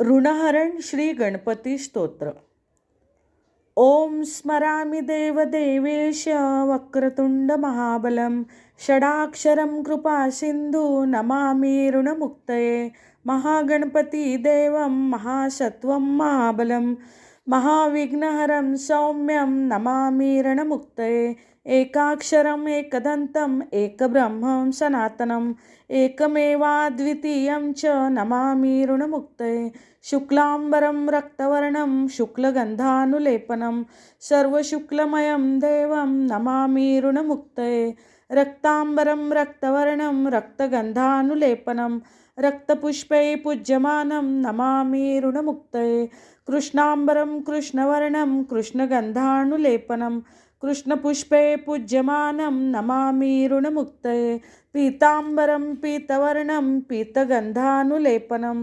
ऋणहरण श्री गणपती स्तोत्र. ओम स्मरामि देवदेवेश वक्रतुंड महाबलं. षडाक्षरं कृपासिन्धु नमामि ऋणमुक्तये. महागणपती देवं महासत्वं महाबलं. महाविघ्नहरं सौम्यं नमामीरणमुक्तये एकाक्षरम् एकदन्तम् एकब्रह्मं सनातनम् एकमेवाद्वितीयं च नमामीरुणमुक्तये शुक्लाम्बरं रक्तवर्णं शुक्लगन्धानुलेपनं सर्वशुक्लमयं देवं नमामीरुणमुक्तये रक्ताम्बरं रक्तवर्णं रक्तगन्धानुलेपनं रक्तपुष्पै पूज्यमानं नमामि ऋणमुक्तये कृष्णाम्बरं कृष्णवर्णं कृष्णगन्धानुलेपनं कृष्णपुष्पे पूज्यमानं नमामि ऋणमुक्तये पीताम्बरं पीतवर्णं पीतगन्धानुलेपनं